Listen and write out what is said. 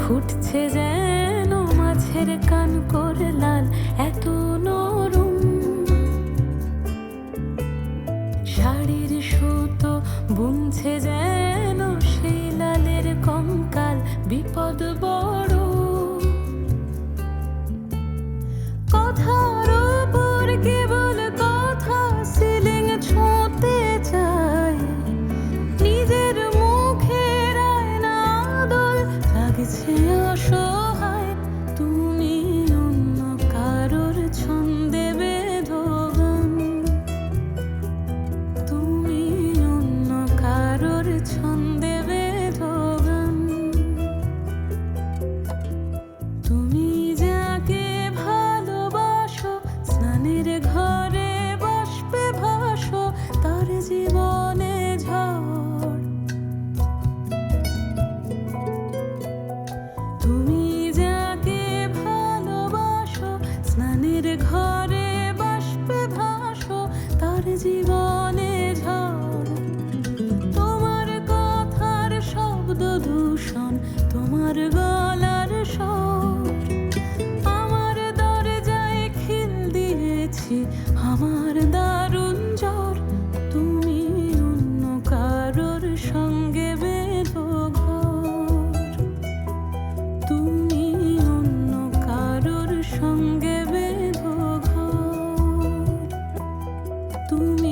ফুটছে যেন মাছের কান করে লাল এত নরম। শাড়ির সুতো বুনছে যেন সেই অসহায় তুমি কারোর তুমি কারোর তুমি যাকে ভালোবাসো স্নানের ঘরে ভাসো তার জীবনে ঘরে বাষ্পে ভাসো, তার জীবনে ঝড়। তোমার কথার শব্দ দূষণ, তোমার গলার স্বর। আমার দরজায় খিল দিয়েছি, আমার তুমি